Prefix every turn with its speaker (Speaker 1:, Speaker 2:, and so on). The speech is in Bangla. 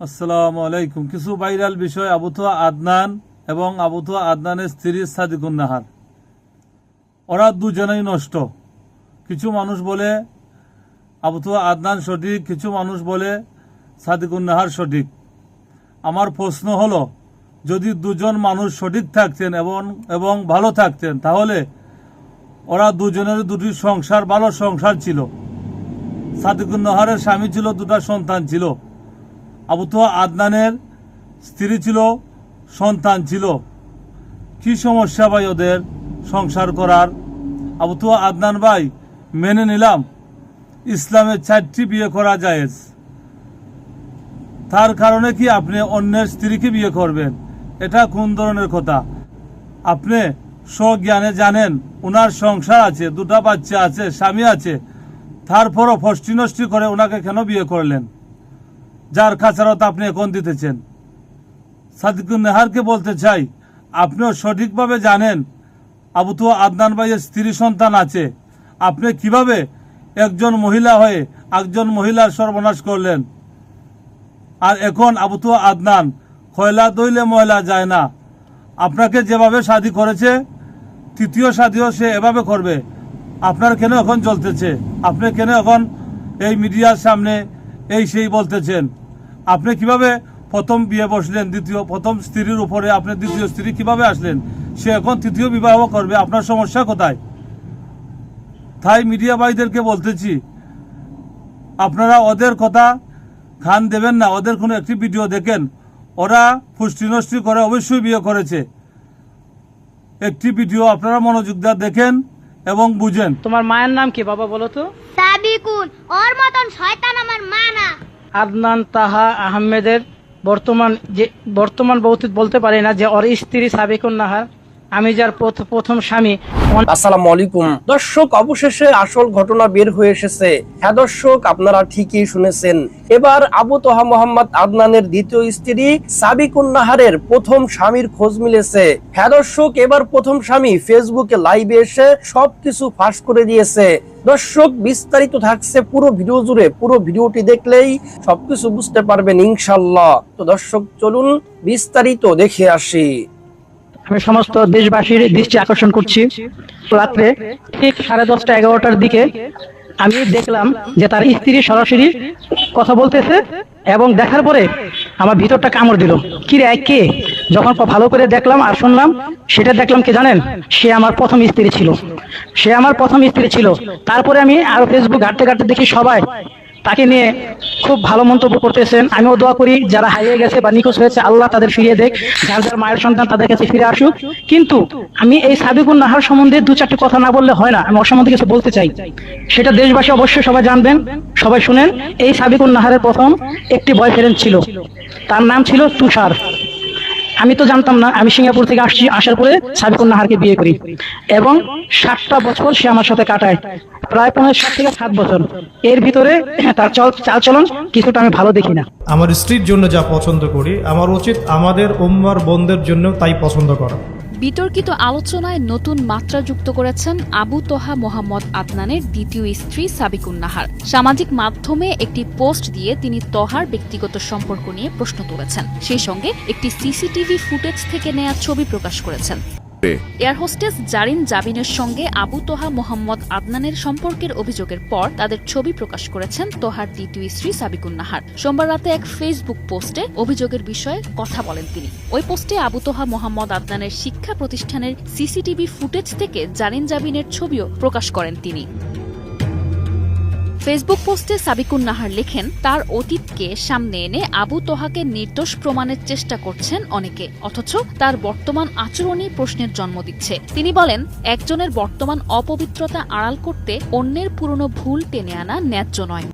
Speaker 1: আসসালামু আলাইকুম। কিছু ভাইরাল বিষয় আবুথুয়া আদনান এবং আবুথুয়া আদনানের স্ত্রী সাদিকুন নাহার ওরা দুজনেই নষ্ট। কিছু মানুষ বলে আবুথুয়া আদনান সঠিক, কিছু মানুষ বলে সাদিকুন নাহার সঠিক। আমার প্রশ্ন হলো, যদি দুজন মানুষ সঠিক থাকতেন এবং এবং ভালো থাকতেন, তাহলে ওরা দুজনের দুটি সংসার, ভালো সংসার ছিল। সাদিকুন নাহারের স্বামী ছিল, দুটা সন্তান ছিল। আবুতুয়া আদনানের স্ত্রী ছিল, সন্তান ছিল। কি সমস্যা ভাই ওদের সংসার করার? আবুতুয়া আদনান ভাই, মেনে নিলাম, ইসলামের চারটি বিয়ে করা জায়েজ। তার কারণে কি আপনি অন্যের স্ত্রীকে বিয়ে করবেন? এটা কোন ধরনের কথা? আপনি স্বজ্ঞানে জানেন ওনার সংসার আছে, দুটা বাচ্চা আছে, স্বামী আছে। তারপরও ফষ্টি নষ্টি করে ওনাকে কেন বিয়ে করলেন? যার খাচারত আপনি এখন দিতেছেন। সাদিকুল নেহারকে বলতে চাই, আপনিও সঠিকভাবে জানেন, আবু তো আদনান ভাইয়ের স্ত্রী সন্তান আছে। আপনি কীভাবে একজন মহিলা হয়ে একজন মহিলার সর্বনাশ করলেন? আর এখন আবু তো আদনান খয়লা দইলে ময়লা যায় না। আপনাকে যেভাবে শাদি করেছে, তৃতীয় শাদিও সে এভাবে করবে। আপনার কেন এখন চলতেছে? আপনি কেন এখন এই মিডিয়ার সামনে এই সেই বলতেছেন। আপনি কীভাবে প্রথম বিয়ে বসলেন দ্বিতীয় প্রথম স্ত্রীর উপরে আপনি দ্বিতীয় স্ত্রী কীভাবে আসলেন? সে এখন তৃতীয় বিবাহ করবে আপনার সমস্যা কোথায়? তাই মিডিয়া ভাইদেরকে বলতেছি আপনারা ওদের কথা খান দেবেন না ওদের কোনো একটি ভিডিও দেখেন। ওরা ফুষ্টি নষ্টি করে অবশ্যই বিয়ে করেছে। একটি ভিডিও আপনারা মনোযোগ দিয়ে দেখেন এবং বুঝেন।
Speaker 2: তোমার মায়ের নাম কি বাবা বলো তো?
Speaker 3: সাবিকুন ওর মতন শয়তান
Speaker 2: আদনান তাহা আহমেদের বর্তমান যে বর্তমান বৌতিত বলতে পারি না যে, ওর স্ত্রী সাবিকুন নাহার আমি যার প্রথ- প্রথম স্বামী।
Speaker 4: আসসালামু আলাইকুম। দর্শক, অবশেষে আসল ঘটনা বের হয়ে এসেছে। হ্যাঁ দর্শক, আপনারা ঠিকই শুনেছেন। এবার আবু তোহা মোহাম্মদ আদনানের দ্বিতীয় স্ত্রী সাবিকুন নাহারের প্রথম স্বামীর খোঁজ মিলেছে। হ্যাঁ দর্শক, এবার প্রথম স্বামী ফেসবুকে লাইভে এসে সবকিছু ফাঁস করে দিয়েছে। দর্শক, বিস্তারিত থাকছে পুরো ভিডিও জুড়ে। পুরো ভিডিওটি দেখলেই সবকিছু বুঝতে পারবেন ইনশাল্লাহ তো দর্শক, চলুন বিস্তারিত দেখে আসি।
Speaker 2: আমি সমস্ত দেশবাসীর দৃষ্টি আকর্ষণ করছি। রাত্রে ঠিক সাড়ে দশটা এগারোটার দিকে আমি দেখলাম যে তার স্ত্রী সরাসরি কথা বলতেছে এবং দেখার পরে আমার ভিতরটা কামড় দিল। কি রে কে? যখন ভালো করে দেখলাম আর শুনলাম, সেটা দেখলাম কি জানেন? সে আমার প্রথম স্ত্রী ছিল। সে আমার প্রথম স্ত্রী ছিল। তারপরে আমি আরও ফেসবুক ঘাটতে ঘাটতে দেখি সবাই তাকে নিয়ে খুব ভালো মন্তব্য করতেছেন। আমিও দোয়া করি, যারা হারিয়ে গেছে বা নিখোঁজ হয়েছে, আল্লাহ তাদের ফিরিয়ে দেখ, যার যার মায়ের সন্তান তাদের কাছে ফিরে আসুক। কিন্তু আমি এই সাবিকুন নাহার সম্বন্ধে দু চারটি কথা না বললে হয় না, আমি ওর সম্বন্ধে কিছু বলতে চাই। সেটা দেশবাসী অবশ্যই সবাই জানবেন, সবাই শুনেন। এই সাবিকুন নাহারের প্রথম একটি বয়ফ্রেন্ড ছিল। তার নাম ছিল তুষার। আমি তো জানতাম না, আমি সিঙ্গাপুর থেকে আসছি, আসার পরে সাবিকুন নাহারকে বিয়ে করি। এবং সাতটা বছর সে আমার সাথে কাটায়। প্রায় পনেরো সাত থেকে সাত বছর। এর ভিতরে তার চল চাল চলন কিছুটা আমি ভালো দেখি না।
Speaker 5: আমার স্ত্রীর জন্য যা পছন্দ করি, আমার উচিত আমাদের উম্মার বন্ধের জন্য তাই পছন্দ করা।
Speaker 6: বিতর্কিত আলোচনায় নতুন মাত্রা যুক্ত করেছেন আবু তোহা মোহাম্মদ আদনানের দ্বিতীয় স্ত্রী সাবিকুন নাহার সামাজিক মাধ্যমে একটি পোস্ট দিয়ে তিনি তহার ব্যক্তিগত সম্পর্ক নিয়ে প্রশ্ন তুলেছেন। সেই সঙ্গে একটি সিসিটিভি ফুটেজ থেকে নেয়া ছবি প্রকাশ করেছেন। এয়ার হোস্টেস জারিন জাবিনের সঙ্গে আবু তোহা মোহাম্মদ আদনানের সম্পর্কের অভিযোগের পর তাদের ছবি প্রকাশ করেছেন তোহার দ্বিতীয় স্ত্রী সাবিকুন নাহার। সোমবার রাতে এক ফেসবুক পোস্টে অভিযোগের বিষয়ে কথা বলেন তিনি। ওই পোস্টে আবু তোহা মোহাম্মদ আদনানের শিক্ষা প্রতিষ্ঠানের সিসিটিভি ফুটেজ থেকে জারিন জাবিনের ছবিও প্রকাশ করেন তিনি। ফেসবুক পোস্টে সাবিকুন নাহার লেখেন, তার অতীতকে সামনে এনে আবু তোহাকে নির্দোষ প্রমাণের চেষ্টা করছেন অনেকে, অথচ তার বর্তমান আচরণই প্রশ্নের জন্ম দিচ্ছে। তিনি বলেন, একজনের বর্তমান অপবিত্রতা আড়াল করতে অন্যের পুরনো ভুল টেনে আনা ন্যায্য নয়।